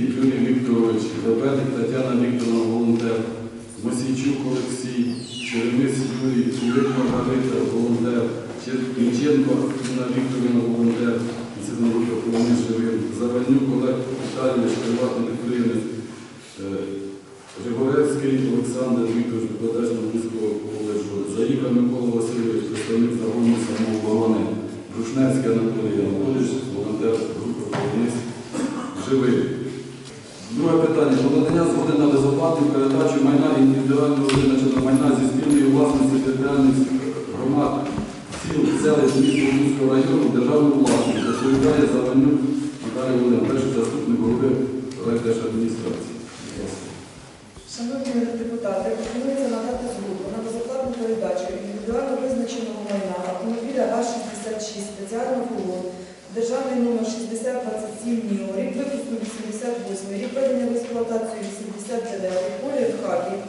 Юрій Вікторович, Лебедик Тетяна Вікторовна, волонтер, Мосійчук Олексій, Черемис Юрій, Кулик Маргарита, волонтер, Черніченко Інна Вікторівна, волонтер, Інститут охорони живин, Завальнюк Олег Віталійович, приватний підприємець, Е, Григорецький Олександр Вікторович, викладач Новинського коледжу, Заїка Микола Васильович, представник загону самооборони, Рушнецький Анатолій Анатолійович, волонтер групи «Полониць» живий. Друге питання. Про надання згоди на безоплатну передачу майна індивідуального визначеного майна зі спільної власності територіальних громад сіл, селищ міста Луцького району державну власність. Доповідає Заванюк Наталія Володимирівна, перший заступник голови райдержадміністрації. Шановні депутати, пропонується надати згоду на безоплатну передачу індивідуально визначеного майна автомобіля ГАЗ-66 спеціального фургон, державний номер 6027 НІО, рік випуску 88, рік введення в експлуатацію 89, колір Харків,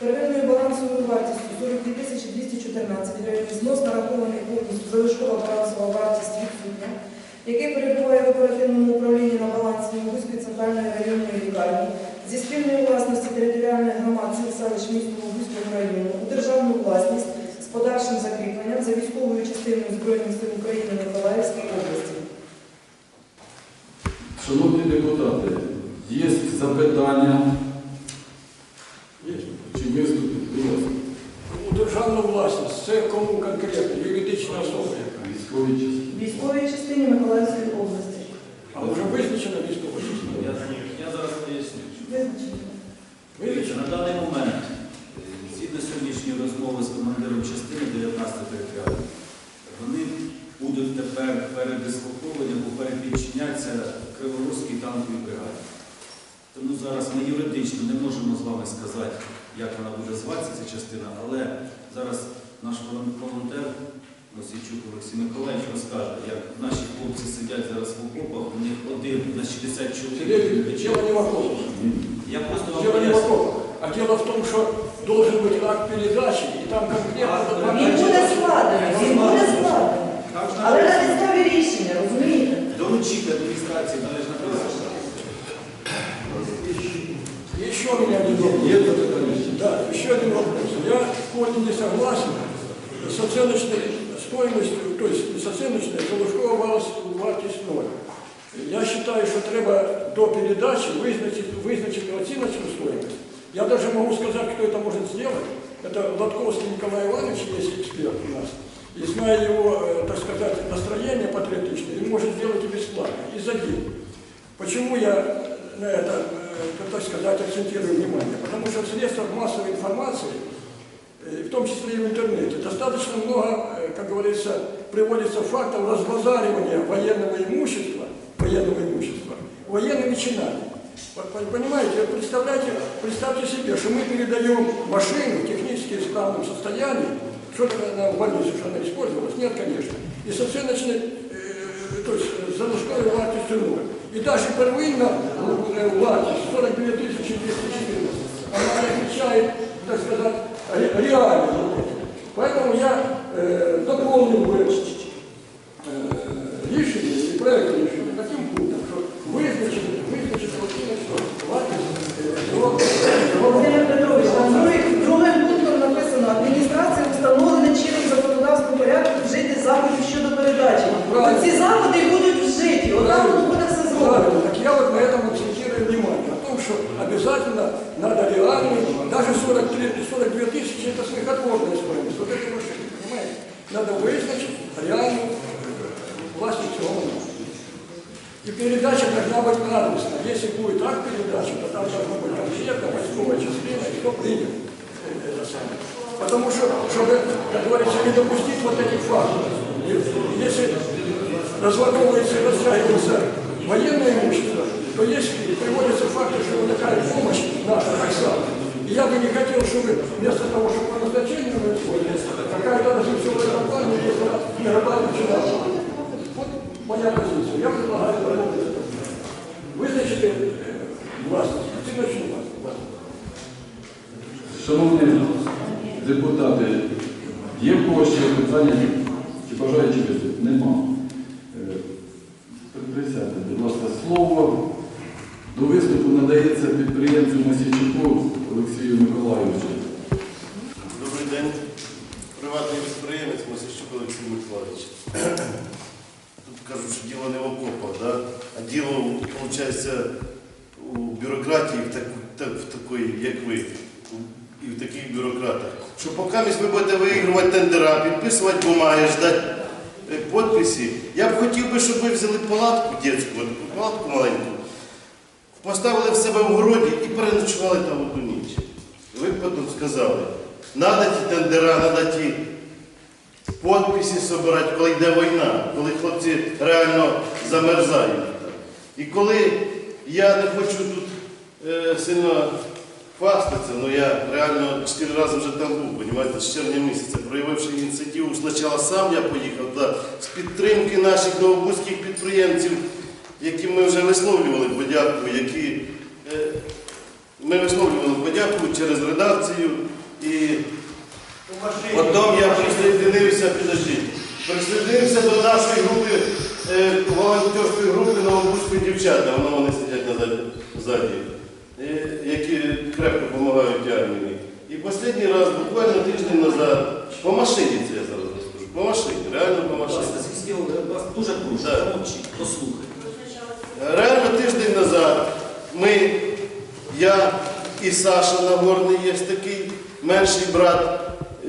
первинною балансовою вартістю 42 тисячі 214 гривень, знос нарахований повністю, залишкова балансова вартість відсутня, який перебуває в оперативному управлінні на балансі Новгузької центральної районної лікарні, зі спільною власності територіальних громад сіл селищ міста Новгузького району у державну власність з подальшим закріпленням за військовою частиною Збройних сил України Миколаївської області. Шановні депутати, є запитання Є. чи виступи? Будь ласка. У державну власність це кому конкретно? Юридична особа. Військові частини. Військовій частині Миколаївської області. А вже визначена військова Я, частина? я зараз поясню. Визначено. Дивіться, на даний момент, е, згідно сьогоднішньої розмови з командиром частини 19 територіальної, вони будуть тепер передислоковані або перепідчинятися Криворізькій танковій бригаді. Тому зараз ми юридично не можемо з вами сказати, як вона буде зватися, ця частина, але зараз наш волонтер Мосійчук Олексій Миколаївич розкаже, як наші хлопці сидять зараз в окопах, у них один на 60 чоловік. Дело не в окопах. Я просто вам Дело не в поясню. окопах. А дело в том, что должен быть акт передачи, и там конкретно... А, Він буде складений, він буде складений. Так Але на написано. підставі рішення, розумієте? Доручити адміністрації належно Еще меня вопрос. Є запитання? Да, еще один вопрос. Я вполне не согласен с оценочной стоимостью, то есть с оценочной залишкова вартість ноль. Я считаю, что треба до передачи вызначить, вызначить оценочную стоимость. Я даже могу сказать, кто это может сделать. Это Латковский Николай Иванович, есть эксперт у нас. И зная его, э, так сказать, настроение патриотичное, он может сделать и бесплатно, и за деньги. Почему я на это, так сказать, акцентирую внимание? Потому что в средствах массовой информации, э, в том числе и в интернете, достаточно много, э, как говорится, приводится фактов разбазаривания военного имущества, военного имущества военными чинами. Понимаете, представляете, представьте себе, что мы передаем машину в технически исправном состоянии, что-то она в больнице, что она использовалась, нет, конечно, и с оценочной, э, то есть с залишковой вартостью ноль. И даже первинна э, вартость 42 тысячи 214, она не отвечает, так сказать, ре- реальной. Поэтому я э, дополнил бы Надо вызначить реальную всего майна. И передача должна быть адресна. Если будет акт передачи, то там должна быть конкретно войсковая частина, и кто принял это самое. Потому что, чтобы, как говорится, не допустить вот этих фактов. Если разворовывается и растягивается военное имущество, то есть приводятся факты, что такая помощь наша, Оксана. И я бы не хотел, чтобы вместо того, чтобы кровоточение происходит, какая-то разрушенная компания, и города начинают. Вот моя позиция. Я предлагаю работать. Визначити е, власність, оціночну вас. Шановні депутати, є в когось ще питання чи бажаючи виступити? Нема. Е, Присядьте, будь ласка, слово. До виступу надається підприємцю Масійчуку Олексію Миколаївичу. Виходить, у бюрократії, в, так, так, в такої, як ви, і в таких бюрократах. Що поки ви будете виігрувати тендера, підписувати бумаги, ждати е, підписи, я б хотів би, щоб ви взяли палатку дитячу, палатку маленьку, поставили в себе в городі і переночували там одну ніч. Ви б потім сказали, треба ті тендера, треба ті підписи збирати, коли йде війна, коли хлопці реально замерзають. І коли я не хочу тут е, сильно хвастатися, але я реально чотири рази вже там був, розумієте, з червня місяця, проявивши ініціативу, спочатку сам я поїхав, да, з підтримки наших новобузьких підприємців, яким ми вже висловлювали подяку, які е, ми висловлювали подяку через редакцію. І потім я присоединився, підождіть, присоединився до нашої групи, волонтерської групи Новобузької дівчата, воно вони сидять ззаді, е, які крепко допомагають армії. І останній раз, буквально тиждень назад, по машині це я зараз розкажу, по машині, реально по машині. вас дуже прошу, Так. послухайте. Реально тиждень назад ми, я і Саша Нагорний є такий, менший брат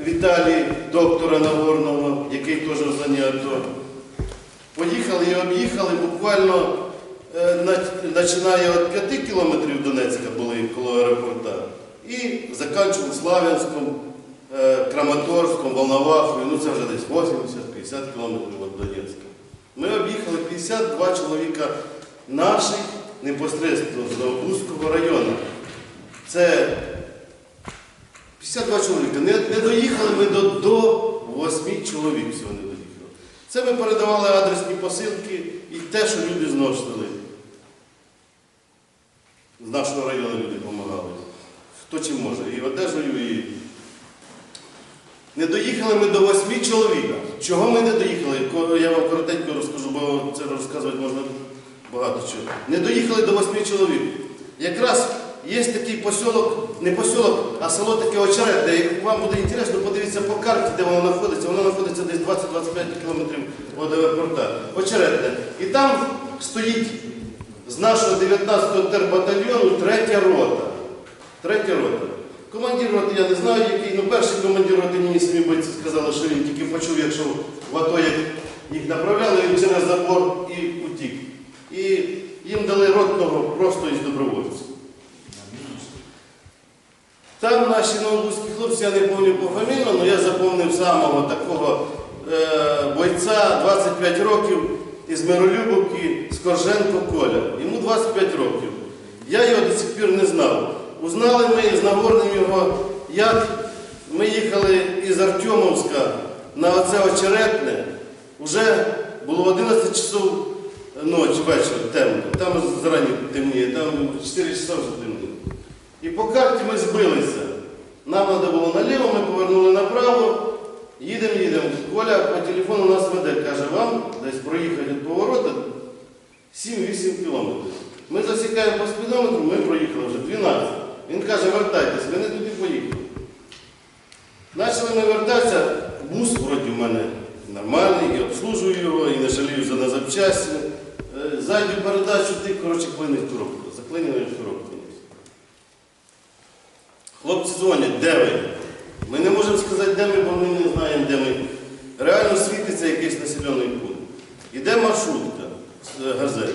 Віталій, доктора Нагорного, який теж в АТО. Поїхали і об'їхали буквально, е, починає від 5 кілометрів Донецька були коло аеропорта, і закінчили Славянськом, е, Краматорськом, Волновахою, ну це вже десь 80-50 кілометрів від Донецька. Ми об'їхали 52 чоловіка наших непосередньо з Новобузького району. Це 52 чоловіка. Не, доїхали ми до, до 8 чоловік доїхали. Це ми передавали адресні посилки і те, що люди зносили. З нашого району люди допомагали. Хто чим може. І одежею, і. Не доїхали ми до восьми чоловік. Чого ми не доїхали? Я вам коротенько розкажу, бо це розказувати можна багато чого. Не доїхали до восьми чоловік. Якраз є такий посілок, не посілок, а село таке очерет, де як вам буде інтересно, подивіться по карті, де воно знаходиться. Воно знаходиться десь 20-25 кілометрів від аеропорта. Очеретне. І там стоїть з нашого 19-го тербатальйону третя рота. Третя рота. Командир роти я не знаю, який, ну перший командир роти мені самі бойці сказали, що він тільки почув, якщо в АТО їх направляли, він через забор і утік. І їм дали ротного просто із добровольців. Там наші новобузькі хлопці, я не пам'ятаю по пофамільно, але я запомнив самого такого е, бойця 25 років із Миролюбовки Скорженко Коля. Йому 25 років. Я його до сих пір не знав. Узнали ми з Нагорним його, як ми їхали із Артемовська на оце очеретне. Уже було 11 часов ночі, вечір, темно. Там зрані темніє, там 4 часа вже темніє. І по карті ми збилися. Нам треба було наліво, ми повернули направо, їдемо, їдемо. Коля по телефону нас веде, каже, вам десь проїхати від поворота 7-8 кілометрів. Ми засікаємо по спідометру, ми проїхали вже 12. Він каже, вертайтесь, ви не туди поїхали. Почали ми вертатися, бус вроді в мене нормальний, і обслужую його, і не жалію за на запчасті. Е, Зайду передачу, ти, коротше, клинить коробку. Заклинили коробку. Хлопці дзвонять, де ви? Ми не можемо сказати, де ми, бо ми не знаємо, де ми. Реально світиться якийсь населений пункт. Іде маршрутка з е, газель.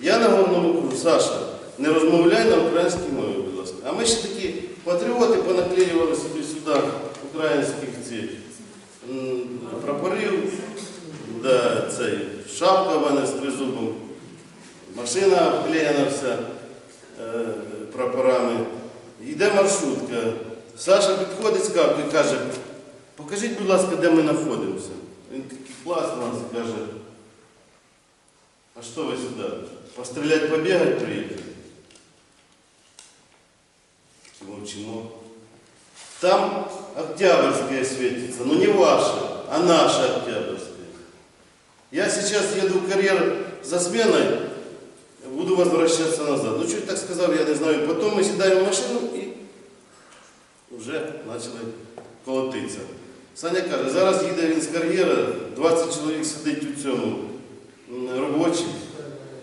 Я на головному кажу, Саша, не розмовляй на українській мові, будь ласка. А ми ще такі патріоти понаклеювали собі сюди українських м, прапорів, да, цей, шапка в мене з тризубом, машина обклеєна вся е, прапорами. Йде маршрутка. Саша підходить з карткою і каже, покажіть, будь ласка, де ми знаходимося. Він такий класно нас каже, а що ви сюди? Пострілять, побігати приїхали? Молчимо. Там Октябрьская светится, но не ваша, а наша Октябрьская. Я сейчас еду в карьер за сменой, буду возвращаться назад. Ну, чуть так сказал, я не знаю. Потом мы сідаємо в машину і вже почали колотитися. Саня каже, зараз їде він з кар'єра, 20 чоловік сидить у цьому м, робочий.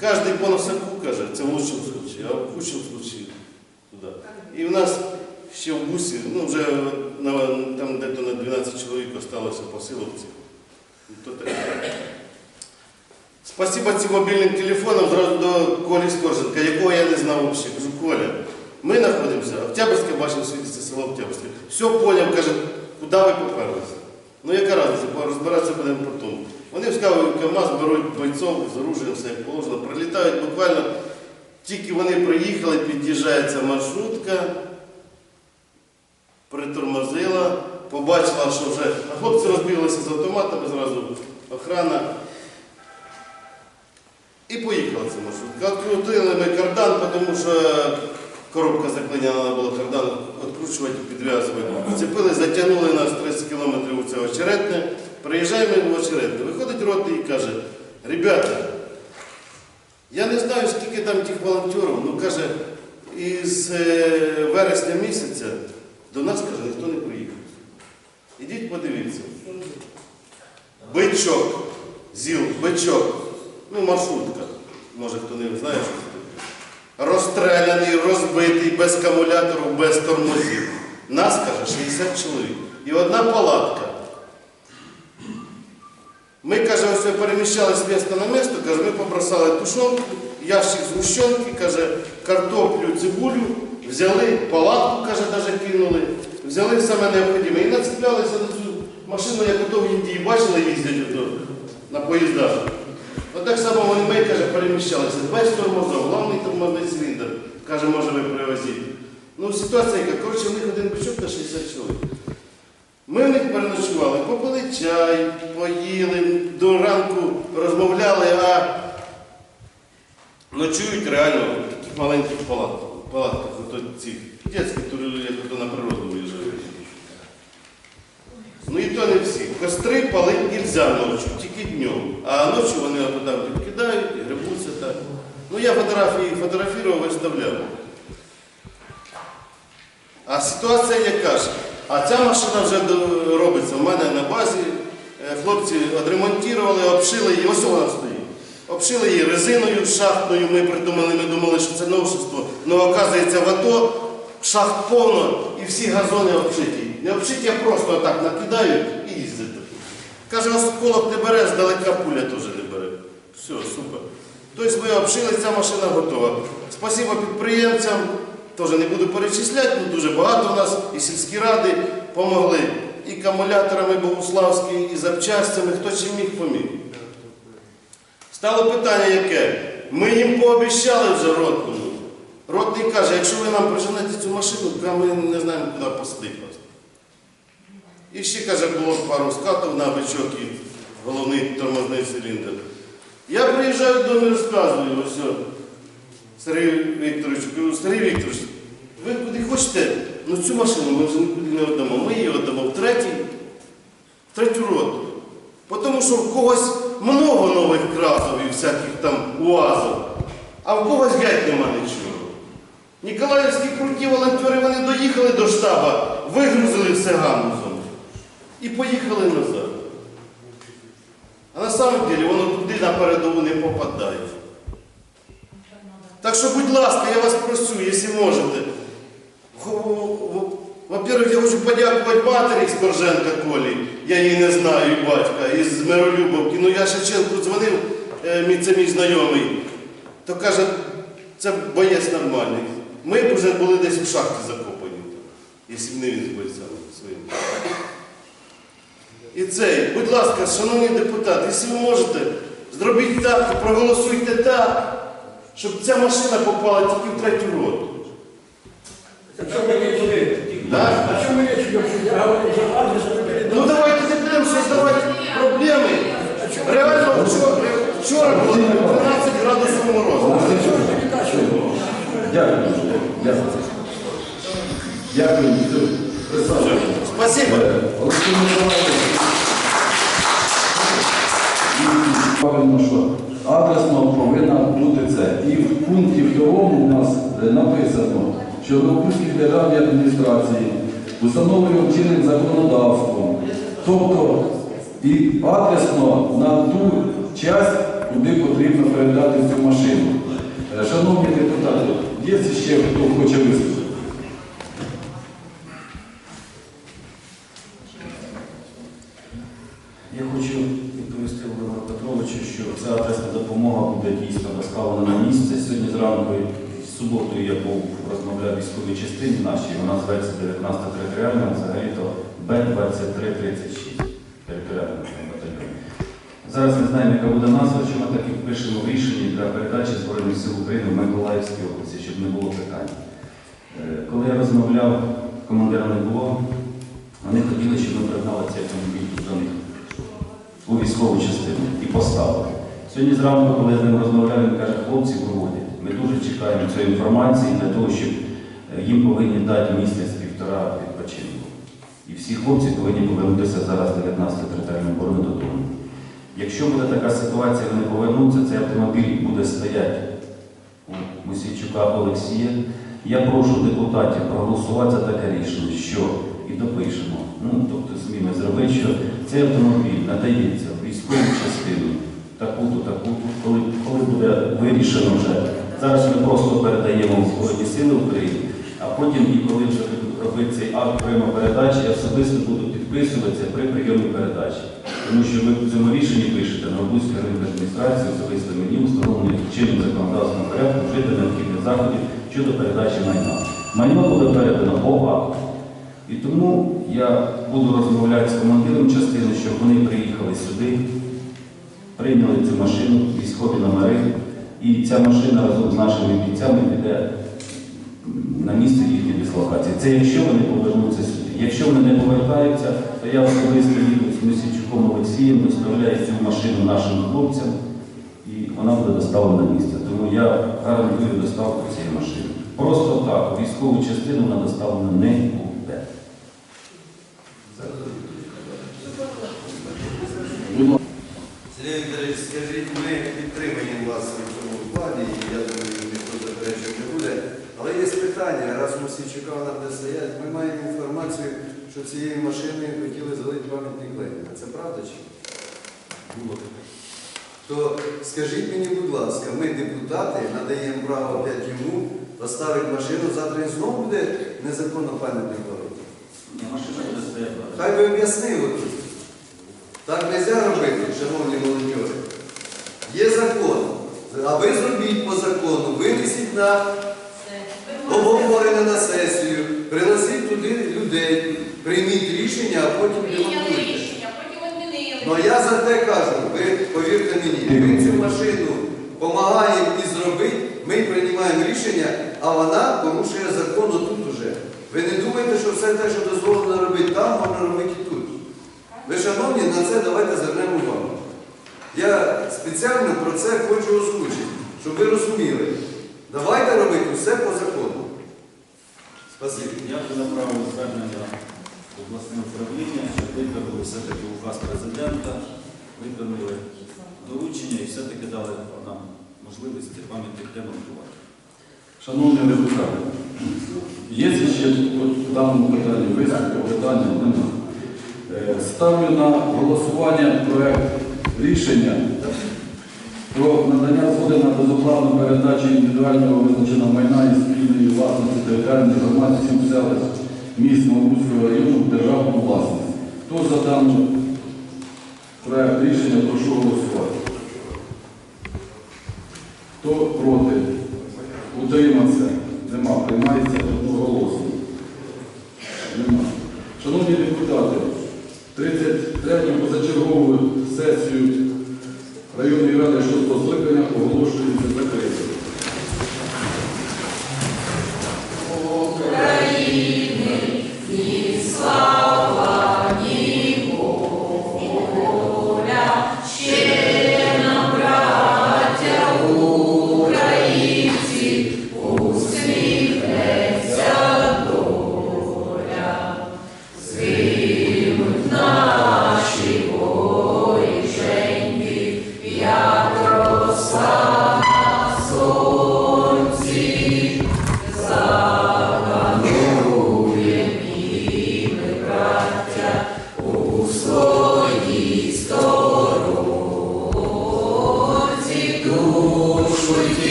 Кожний по носаку каже, це в лучшому случае, а в худшому случае туди. І в нас ще в бусі, ну вже на, там десь на 12 чоловік осталося посиловці. Ну, то таке. Спасибо цим мобільним телефонам зразу до Колі Скорженка, якого я не знав взагалі. Кажу, Коля, ми знаходимося, Октябрьське, бачимо свідчиться село Октябрьське. Все поняв, каже, куди ви поперлися? Ну яка разниця, розбиратися будемо потім. Вони сказали, КАМАЗ беруть бойців з все як положено, прилітають буквально, тільки вони приїхали, під'їжджається маршрутка, притормозила, побачила, що вже а хлопці розбіглися з автоматами, зразу охрана. І поїхала ця маршрутка. Открутили ми кардан, тому що коробка заклиняна треба було кардан відкручувати, підв'язувати. Цепили, затягнули нас 30 кілометрів у це очеретне. Приїжджаємо в очеретне. Виходить роти і каже, ребята, я не знаю, скільки там тих волонтерів, ну каже, із е, вересня місяця до нас, каже, ніхто не приїхав. Ідіть подивіться. Бичок, зіл, бичок, ну маршрутка, може хто не знає, що це таке. Розстріляний, розбитий, без акумулятору, без тормозів. Нас, каже, 60 чоловік. І одна палатка. Ми, каже, ось переміщали з міста на місто, каже, ми побросали тушонку, ящик згущенки, каже, картоплю, цибулю, взяли палатку, каже, навіть кинули, взяли саме необхідне. І нацеплялися на цю машину, як ото в Індії бачили, їздять на поїздах. Отак само вони ми, каже, переміщалися. Без тормозов, головний тормозний циліндр, каже, може ви привозити. Ну, ситуація яка, коротше, в них один бичок на 60 чоловік. Ми в них переночували, попили чай, поїли, до ранку розмовляли, а ночують реально в таких маленьких палатках. Палатках, ото ці дітські тури, як на природу виїжджають. Ну і то не всі. Костри палити нельзя ночі, тільки днем. А ночі вони ото там підкидають, і грибуться так. Ну я фотографії фотографував, виставляв. А ситуація яка ж? А ця машина вже робиться в мене на базі. Е, Хлопці відремонтували, обшили її, ось вона стоїть. Обшили її резиною шахтною, ми придумали, ми думали, що це новшество. Ну, оказується, в АТО шахт повно і всі газони обшиті. Не обшиті, а просто отак накидають і їздять. Каже, осколок не бере, здалека пуля теж не бере. Все, супер. Тобто ми обшили, ця машина готова. Спасибо підприємцям, теж не буду перечисляти, дуже багато у нас і сільські ради помогли. І акумуляторами Богуславські, і запчастями, хто чим міг поміг. Стало питання яке? Ми їм пообіцяли вже ротному. Ротний каже, якщо ви нам приженете цю машину, то ми не знаємо, куди посадити вас. І ще, каже, було пару скатів на бичок і головний тормозний циліндр. Я приїжджаю додому і розказую, ось, Сергій Вікторович, Сергій Вікторович, ви куди хочете, ну цю машину ми вже нікуди не віддамо. Ми її віддамо в третій, в третю роту. Тому що в когось много нових кразів і всяких там уазів, а в когось геть нема нічого. Ніколаївські круті волонтери вони доїхали до штаба, вигрузили все гамузом і поїхали назад. А на самом деле воно туди на передову не попадає. Так що, будь ласка, я вас прошу, якщо можете. Во- Во-первых, я хочу подякувати матері Скорженка Колі, я її не знаю, і батька, із Миролюбовки. Ну я Шевченку дзвонив, е, це мій знайомий, то каже, це боєць нормальний. Ми б вже були десь в шахті закопані, якщо б не він з бойцями своїми. І цей, будь ласка, шановні депутати, якщо ви можете, зробіть так, проголосуйте так, щоб ця машина попала тільки в третю роту. Я говорю адрес, Ну давайте не будемо создавати проблеми. Реально вчора, вчора було 12 градусів морозу. Дякую. Дякую. Дякую. Представляю. Спасибо. Е, Олексій що адресно повинна бути це. І в пункті второму у нас е, написано, що Новопільській державній адміністрації установлює вчинним законодавством. Тобто і адресно на ту часть, куди потрібно передати цю машину. Е, шановні депутати є ще хто хоче виступити? Я хочу відповісти Володимиру Петровичу, що ця адресна допомога буде дійсно доставлена на місце. Сьогодні зранку, в суботу я був розмовляв військовій частині нашій, вона зветься 19 територіальна, взагалі-то Б-2336 територіальний батальйон. Зараз не знаємо, яка буде назва, що ми так і пишемо в рішенні для передачі Збройних сил України в Миколаївській області, щоб не було питань. Е, Коли я розмовляв, командира не було, вони хотіли, щоб ми пригнали цей автомобіль до них у військову частину і поставили. Сьогодні зранку, коли я з ним розмовляв, він каже, хлопці виводять. Ми дуже чекаємо цієї інформації для того, щоб е, їм повинні дати місяць-півтора відпочинку. І всі хлопці повинні повернутися зараз 19 територіальної оборони додому. Якщо буде така ситуація, вони повернуться, цей автомобіль буде стояти у Мосійчука Олексія. Я прошу депутатів проголосувати за таке рішення, що і допишемо. Ну, тобто зміни зробити, що цей автомобіль надається в військову частину таку-то, таку-то, коли, коли буде вирішено вже. Зараз ми просто передаємо Збройні Сили України, а потім, і коли вже робити цей акт прийому передачі, особисто буду підписуватися при прийомі передачі. Тому що ви в цьому рішенні пишете на облаській ринку адміністрації, особисто мені встановлені чинним законодавством порядку вжити необхідних заходів щодо передачі майна. Майно буде передано по акту. І тому я буду розмовляти з командиром частини, щоб вони приїхали сюди, прийняли цю машину, військові номери, і ця машина разом з нашими бійцями піде на місце їхньої дислокації. Це якщо вони повернуться сюди. Якщо вони не повертаються, то я особисто їду з Мосійчуком Олексієм, доставляю цю машину нашим хлопцям, і вона буде доставлена на місце. Тому я гарантую доставку цієї машини. Просто так, військову частину вона доставлена не буде. Сергій Вікторович, скажіть, ми підтримуємо вас у цьому плані, і я думаю, ніхто заперечень не буде. Але є питання, раз Мосійчука вона буде стояти, ми маємо інформацію, що цією машиною хотіли залити пам'ятник Леніна. Це правда чи? ні? Було таке. То скажіть мені, будь ласка, ми, депутати, надаємо право опять йому поставити машину, завтра він знову буде незаконно пам'ятник робити. Хай би об'яснили тут. Так не можна робити, шановні молодіжі. Є закон. А ви зробіть по закону, винесіть на обговорення на сесію, людей, прийміть рішення, а потім Прийняли демонтуйте. рішення, потім відмінили. Ну я за те кажу, ви повірте мені, ми цю машину допомагаємо і зробити, ми приймаємо рішення, а вона порушує закон отут уже. Ви не думайте, що все те, що дозволено робити там, можна робити і тут. Ви, шановні, на це давайте звернемо увагу. Я спеціально про це хочу озвучити, щоб ви розуміли. Давайте робити все по закону. Спасибо. Я вже направив звернення в обласне управління, щоб виконали все-таки указ президента, виконали доручення і все-таки дали нам можливість пам'ятник демонтувати. Шановні депутати, є ще в даному питанні виступи, питання немає. Е, Ставлю на голосування проект рішення про надання згоди на безоплатну передачу індивідуального визначеного майна і спільної власності територіальної громади сім селищ міст Малбузького району в державну власність. Хто за даний проєкт рішення прошу голосувати? Хто проти? Утримався? Нема. Приймається одноголосно. Нема. Шановні депутати, 33-го позачергової